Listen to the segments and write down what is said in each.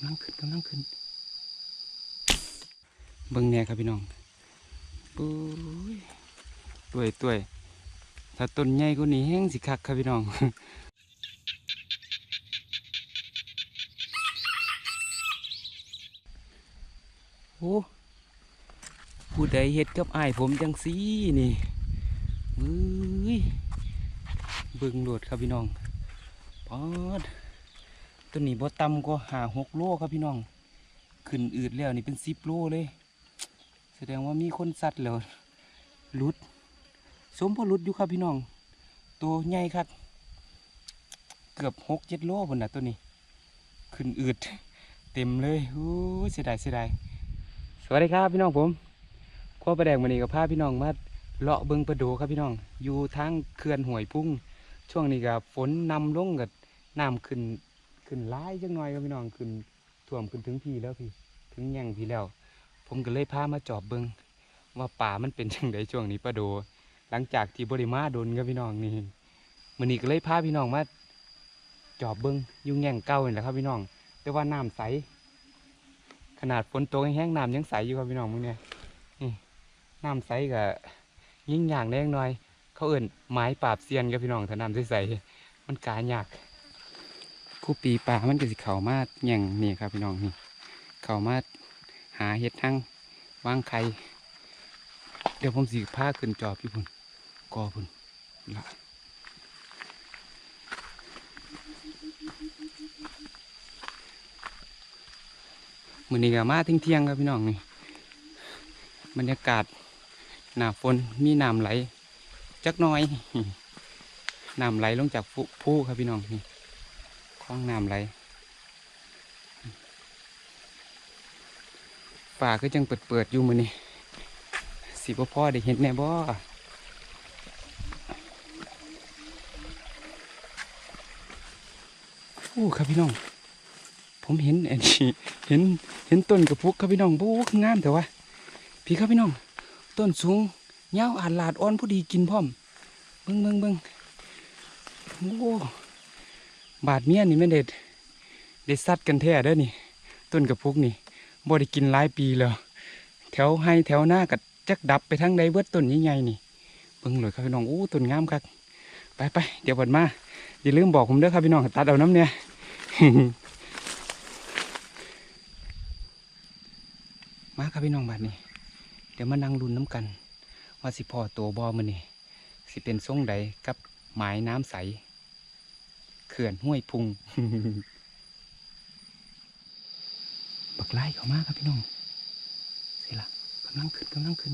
ำลังขึ้นกำลังขึ้นเบิ่งแหน่ครับพี่น้องปุ้ยตัวตัวถ้าต้นใหญ่กว่านี้แห้งสิคักครับพี่น้องโอ้ผู้ใดเฮ็ดกับไอ้ผมจังซีนี่เอ้ยเบิ่งโลดครับพี่น้องปอด ต้นนี้บ่ต่ำก็หาหกโลครับพี่น้อง ขึ้นอืดแล้วนี่เป็นสิบโลเลย แสดงว่ามีคนสัตว์แล้วลุด สมพอลุดอยู่ครับพี่น้อง ตัวใหญ่ครับ เกือบหกเจ็ดโลบนน่ะตัวนี้ ขึ้นอืด เต็มเลยโอ้เสียดายเสียดายสวัสดีครับพี่น้องผมข้อประแดงวันนี้กับพาพี่น้องมาเลาะเบิงประโดครับพี่น้อง อยู่ทางเขื่อนห่วยพุ่ง ช่วงนี้กับฝนนำลงกับน้ำขึ้น ขึ้นร้ายจังหน่อยครับพี่น้องขึ้นท่วมขึ้นถึงพี่แล้วพี่ ถึงแย่งพี่แล้ว ผมก็เลยพามาจอบเบิงว่าป่ามันเป็นจังไดช่วงนี้ประโด หลังจากที่บริมาโดนครับพี่น้องนี่มื้อนี้ก็เลยพาพี่น้องมาจอบเบิงอยุ่งแย่งเก่านี่แหละครับพี่น้อง แต่ว่าน้ำใส ขนาดฝนตกแห้งๆน้ำยังใสอยู่ครับพี่น้องมึงเนี่ยนี่น้ำใสกับยิ่งอย่างแดงหน่อย เขาเอิ่นไม้ปราบเซียนครับพี่น้องถ้าน้ำใสๆมันกายาก ผู้ปีป่ามันก็สิเข้ามาแย่งนี่ครับพี่น้องนี่เข้ามาหาเห็ดทั้งว่างไข่เดี๋ยวผมสิพาขึ้นจอบพี่พุ่นกอพุ่นละมือนี้ก็มาเที่ยงครับพี่น้องนี่บรรยากาศหนาฝนมีน้ำไหลจักน้อยน้ำไหลลงจากภูภูครับพี่น้องนี่ ลองน้ำไหลป่าก็จังเปิดเปิดอยู่มือนี่สิบ่พ่อได้เห็นแน่บ่โอ้ครับพี่น้อง ผมเห็นอันนี้เห็นเห็นต้นกระพุกครับพี่น้องโอ้คืองามแต่ว่าพี่ครับพี่น้อง ต้นสูงยาอาดลาดอ่อนพอดีกินพร้อมเบิ่งเบิ่งเบิ่งโอ้ บาดเมียนี่แม่เด็ดเด็ดสัตว์กันแท้เด้อนี่ ต้นกระพุกนี่บ่ได้กินหลายปีแล้ว แถวให้แถวหน้ากัดจักดับไปทั้งใดเบิดต้นใหญ่ๆนี่เบิ่งเลยครับพี่น้องโอ้ต้นงามครับไปไปเดี๋ยวเปิดมาอย่าลืมบอกผมเด้อครับพี่น้องตัดเอาน้ำเนี่ยมาครับพี่น้องบาดนี้ เดี๋ยวมานั่งรุนน้ำกัน ว่าสิพอตัวบอมันนี่สิเป็นทรงใดกับหมายน้ำใส เขื่อนห้วยพุงบักไล่เขามากครับพี่น้องสิละกำลังขึ้นกำลังขึ้น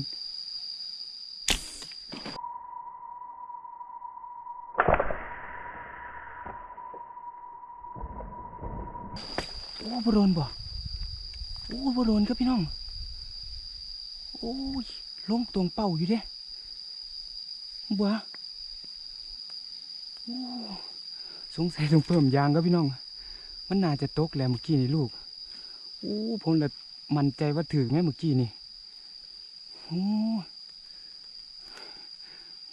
โอ้บโดนบ่โอ้บโดนครับพี่น้อง โอ้ยลงตรงเป้าอยู่เด้บัวโอ้ สงสัยต้องเพิ่มยางครับพี่น้อง มันน่าจะตกแล้วเมื่อกี้นี่ลูกโอ้ผมละมั่นใจว่าถือไหมเมื่อกี้นี่โอ้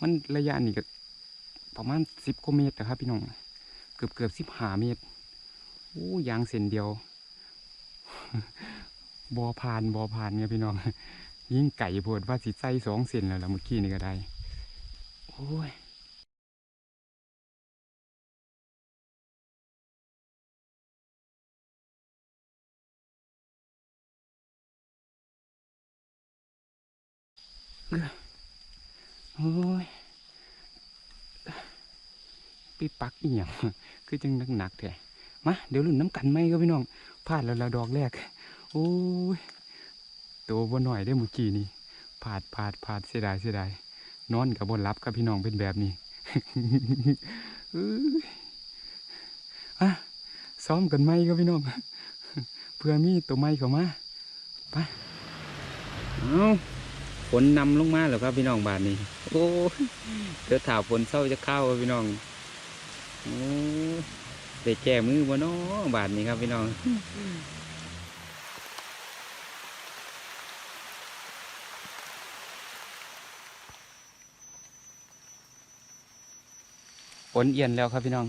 มันระยะนี่ก็ประมาณสิบกว่าเมตรนะครับพี่น้อง เกือบเกือบสิบห้าเมตรโอ้ยางเส้นเดียวบอผ่านบอผ่านไงพี่น้อง ยิ่งไก่โพดว่าสิใส่สองเส้นแล้วล่ะเมื่อกี้นี่ก็ได้ โอ้ย โอ้ยไปปักอีหยังคือจังหนักๆแท้มาเดี๋ยวลุ่นน้ำกันไหมก็พี่น้องพลาดแล้วละดอกแรก โอ้ยตัวบ่หน่อยได้อเมื่อกี้นี่ผาดผาดผาดเสียดายเสียดายนอนกับบนรับครับพี่น้องเป็นแบบนี้เอ้ยอะซ้อมกันไหมครับพี่น้องเพื่อมีตัวไม้เข้ามาไปเอา ฝนนำลงมาแล้วครับพี่น้องบาทนี้ โอ้เดี๋ยวถาฝนเศร้าจะเข้าพี่น้องโอ้ยได้แก้มือบ่เนาะบาทนี้ครับพี่น้องฝนเอียนแล้วครับพี่น้อง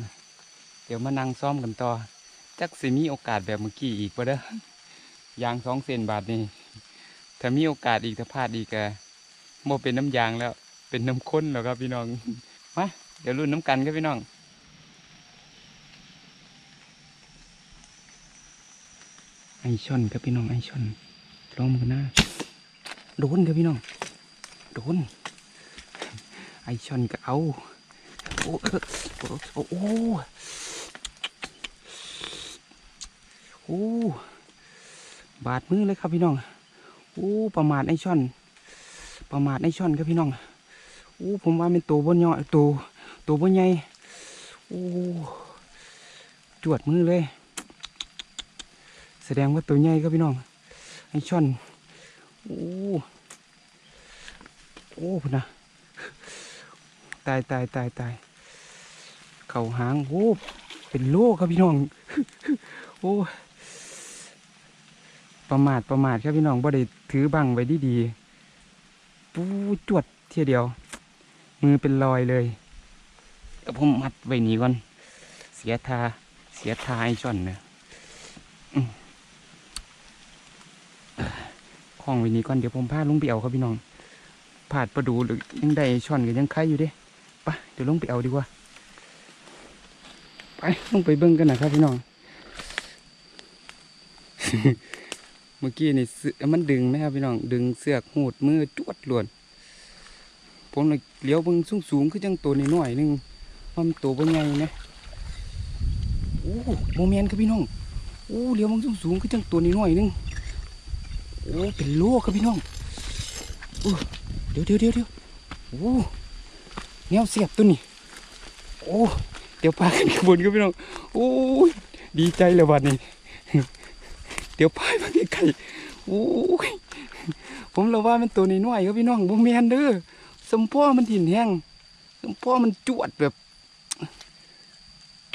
เดี๋ยวมานั่งซ้อมกันต่อ จักสิมีโอกาสแบบเมื่อกี้อีกปะเด้อยางสองเซนบาทนี่ ถ้ามีโอกาสอีกถ้าพลาดอีกอะโมเป็นน้ำยางแล้ว เป็นน้ำข้นแล้วครับพี่น้องมาเดี๋ยวรุ่นน้ำกันครับพี่น้องไอชอนครับพี่น้องไอชอนลองมือหน้าโดนครับพี่น้องโดนไอชอนก็เอาโอ้เออโอ้โอ้โอ้บาดมือเลยครับพี่น้อง อ้ประมาทไอช่อน ประมาทไอช่อนครับพี่น้องโอ้ผมว่าเป็นตัวบนยอตัวตัวบนใหญ่โอ้จวดมือเลย แสดงว่าตัวใหญ่ครับพี่น้องไอช่อนโอ้โอ้พนนะตายตายตายตายเข่าหางโอ้เป็นโลครับพี่น้อง โอ้ ประมาทประมาทครับพี่น้องบ่ได้ถือบังไว้ดีดีๆปูจวดเทียเดียว มือเป็นรอยเลยเดี๋ยวผมมัดไว้นี้ก่อน เสียทาเสียทาไอช่อนเนี่ยคล้องไว้นี้ก่อนเดี๋ยวผมพาลงไปเอาครับพี่น้องผาดประดูหรือยังได้ช่อนกันยังไข่อยู่เด้ไปะเดี๋ยวลงไปเอาดีกว่า ไปลงไปเบิ้งกันนะครับพี่น้อง มื่อกี้นี่มันดึงไหมครับพี่น้อง ดึงเสือกหูดมือจวดหลวนผมเลยเลี้ยวเบิ้งสูงสูงๆคือจังตัวนิดหน่อยนึงว่ามันตัวเป็นไงนะโอ้โมเมนต์ครับพี่น้องโอ้เลี้ยวเบิ้งสูงสูงๆคือจังตัวนิดหน่อยนึงโอ้เป็นโลครับพี่น้องโอ้เดี๋ยวเดี๋ยวเดี๋ยวเดี๋ยวโอ้แนวเสียบตัวนี้โอ้เดี๋ยวปลาขึ้นข้างบนครับพี่น้องโอ้ดีใจเลยวันนี้ เดี๋ยวพายมาไกลๆโอ้ยผมเราว่ามันตัวน้อยๆครับพี่น้องบ่แมนเด้อสมพ่อมันถิ่นแห้งสมพ่อมันจวดแบบ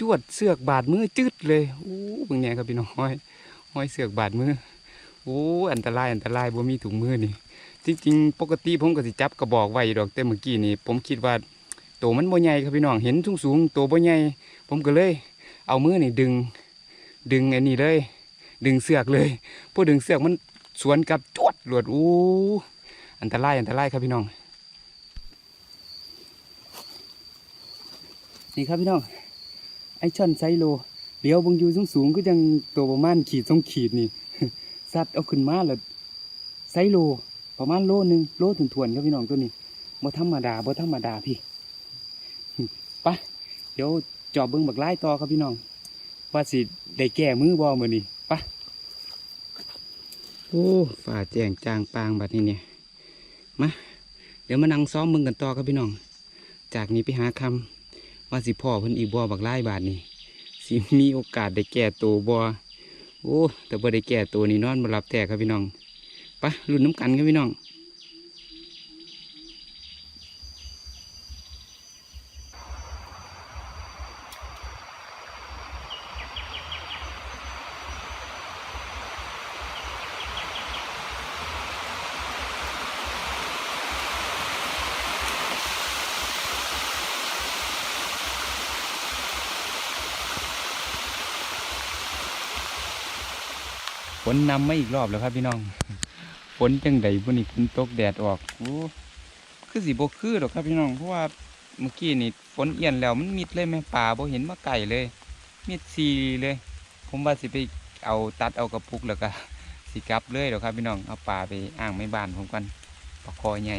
จวดเสือกบาดมือจืดเลยโอ้บิ่งแหน่ครับพี่น้องห้อยห้อยเสือกบาดมือโอ้อันตรายอันตรายบ่มีถุงมือนี่จริงๆ ปกติผมก็สิจับกระบอกไว้ดอกแต่เมื่อกี้นี่ ผมคิดว่าตัวมันบ่ใหญ่ครับพี่น้องเห็นสูงสูงๆตัวบ่ใหญ่ผมก็เลย เอามือนี่ดึง ดึงอันนี้เลย ดึงเสือกเลยพอดึงเสือกมันสวนกับจวดหลวดอู้อันตรายอันตรายครับพี่น้อง นี่ครับพี่น้องไอช่อนไซโลเดี๋ยวเบงอยู่สูงสูงก็ยังตัวประมาณขีดสองขีดนี่ซัดเอาขึ้นมาแล้วไซโลประมาณโลหนึ่งโลถึงถวนครับพี่น้องตัวนี้บ่ธรรมดาบ่ธรรมดาพี่ไปะเดี๋ยวจอบเบิ้งบักไล่ต่อครับพี่น้อง ว่าสิได้แก้มือบ่มื้อนี้ โอ้ฝ่าแจงจางปางบัดนี้เนี่ยมาเดี๋ยวมานั่งซ้อมมึงกันต่อครับพี่น้อง จากนี้ไปหาคำว่าสิพ่อเพิ่นอีบัวบักไล่บาทนี่สิมีโอกาสได้แก่ตัวบ่โอ้แต่บ่ได้แก่ตัวนี่นอนมารับแตกครับพี่น้องไปะรุ่นน้ำกันครับพี่น้อง นนำไมาอีกรอบแล้วครับพี่น้องฝนจังใดบุนี่ฝนตกแดดออกโอ้คือสีโบกคือหรอกครับพี่น้องเพราะว่าเมื่อกี้นี่ฝนเอียนแล้วมันมิดเลยแม่ป่าโบเห็นมาไก่เลย มิดซีเลย ผมว่าสิไปเอาตัดเอากระปุกแล้วก็สิกลับเลยหรอกครับพี่น้องเอาปลาไปอ่างไม่บานผมกันปลาคอใหญ่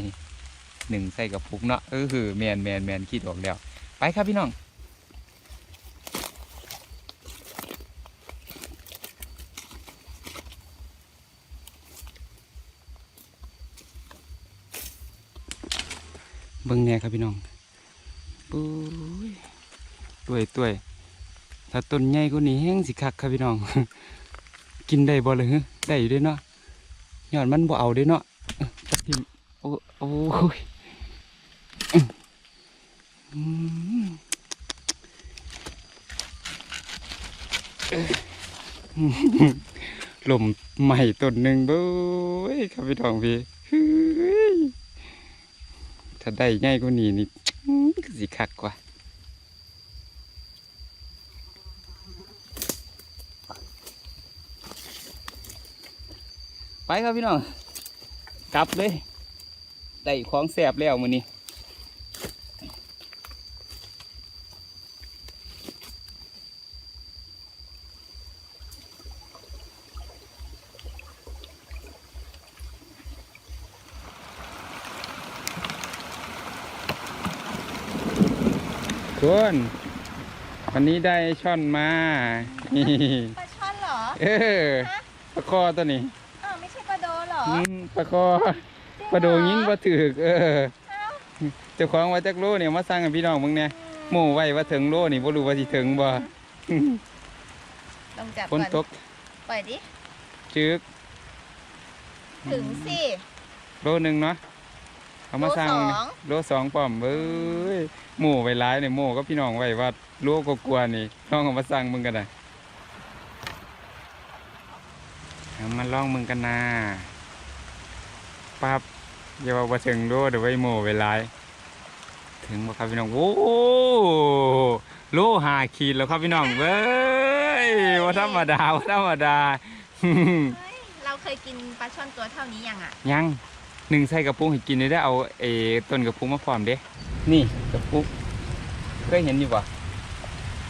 หนึ่งใส่กระปุกเนาะเออคือแมนแมนแมนคิดออกแล้ว ไปครับพี่น้อง เบิ่งแน่ครับพี่น้องปุ้ยตัวยตัวยถ้าต้นใหญ่กว่านี้แห้งสิคักครับพี่น้อง กินได้บ่เลยฮะได้อยู่เด้วยเนาะยอดมันบ่เอาเด้วยเนาะเอ้อตัดทิมโอ้โอ้ยอืมเอ้อลมใหม่ต้นหนึ่งเบ้ยครับพี่น้องพี่เฮ้ย ถ้ได้ง่ายกว่านี้นี่สิคักกว่าไปครับพี่น้องกลับเลยได้ของแสบแล้วมือนี้ วันนี้ได้ช่อนมานี่ปลาช่อนเหรอเออปลาคอตัวนี้อ้าวไม่ใช่ปลาโดเหรออืมปลาคอปลาโดยิงปลาถือกเออเจ้าของว่าจักโลเนี่ยมาสั่งกับพี่น้องมึงเนี่ยหมู่ไว้ว่าถึงโลนี่บ่รู้ว่าสิถึงบ่ต้องจับฝนก่อนตกปล่อยดิ จึกถึงสิโลหนึงเนาะ เอามาสั่งโลสอง โลสองป้อมเอ้ยหมู่ไว้หลายเนี่ยหมู่ก็พี่น้องไว้ว่าโลก็กลัวาๆนี่ลองเอามาสั่งมึงกันน่ะเอามาลองมึงกันนะปั๊บอย่าว่าบ่ถึงโลเดี๋ยวไว้หมู่ไว้หลาย ถึงบ่ครับพี่น้องโอ้โหโลหาขีดแล้วครับพี่น้องเว้ยว่าธรรมดาว่าธรรมดาเฮ้ยเราเคยกินปลาช่อนตัวเท่านี้ยังอะ ยัง หนึ่งใส่กระปุกให้กินได้ได้เอาเอต้นกระปุกมาพร้อมเด้ นี่กระปุกเคยเห็นอยู่ปะ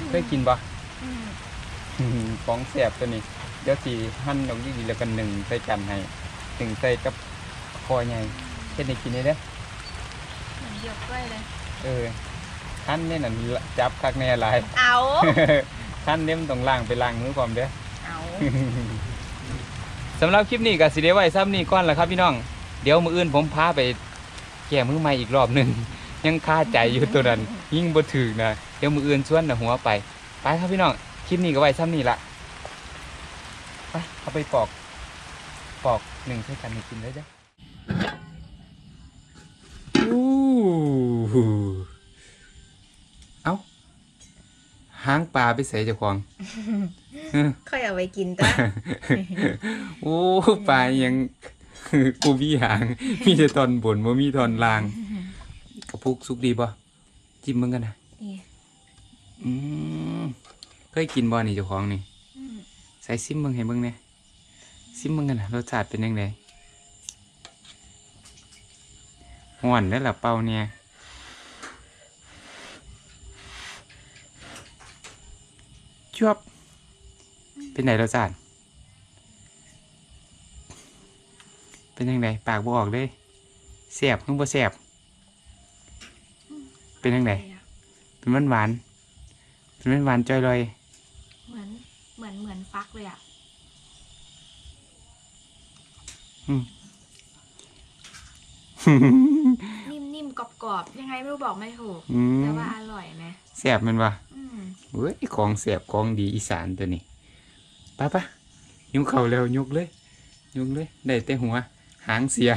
เคยกินปะของแสบตัวนี้เดี๋ยวสีหั่นลงดีๆแล้วกันหนึ่งใส่กันให้หนึ่งใส่กับคอใหญ่เฮ็ดให้กินได้เด้เหมือนหยกด้วยเลย เออหั่นเนี่ยนั่นจับคักแน่หลายเอาขั้นเน้มนต้องล้างไปล้างมือพร้อมเด้อเอาสำหรับคลิปนี้ก็สิได้ไว้ซ้ำนี่ก่อนแหละครับพี่น้อง เดี๋ยวมืออื่นผมพาไปแก้มือใหม่อีกรอบหนึ่ง ยังคาใจอยู่ตัวนั้น ยิ่งบ่ถึกนะเดี๋ยวมืออื่นชวนนะหัวไปไปครับพี่น้องคลิปนี้ก็ไว้ซ้ำนี่ละไปเอาไปปอกปอกหนึ่งใส่กันให้กินได้จ้ะอู้หูเอ้าหางปลาไปใส่เจ้าของค่อยเอาไว้กินจ้ะโอ้ปลายัง กูมีหาง มีแต่ตอนบนบ่มีตอนล่างกระปุกสุกดีบ่จิ้มมึงกันนะนี่อืมเคยกินบ่นี่เจ้าของนี่ใส่ซิมมึงให้เบิ่งเนี่ยซิมมึงกันนะรสชาติเป็นยังไงห่อนแล้วล่ะเป่าเนี่ยจวบเป็นไหนรสชาติ เป็นยังไงปากบ่ออกเลยแสบนึกบ่แสบเป็นยังไงเป็นหวานหวานๆเป็นหวานหวานๆจอยลอยเหมือนเหมือนเหมือนฟักเลยอะนิ่มๆกรอบๆยังไงไม่รู้บอกไม่ถูกอืมแต่ว่าอร่อยไหมแสบแมันวะอืมเว้ยของแสบของดีอีสานตัวนี้ไปปะยุกเข่าเร็วยุกเลย ยุกเลย ได้แต่หัวหางเสีย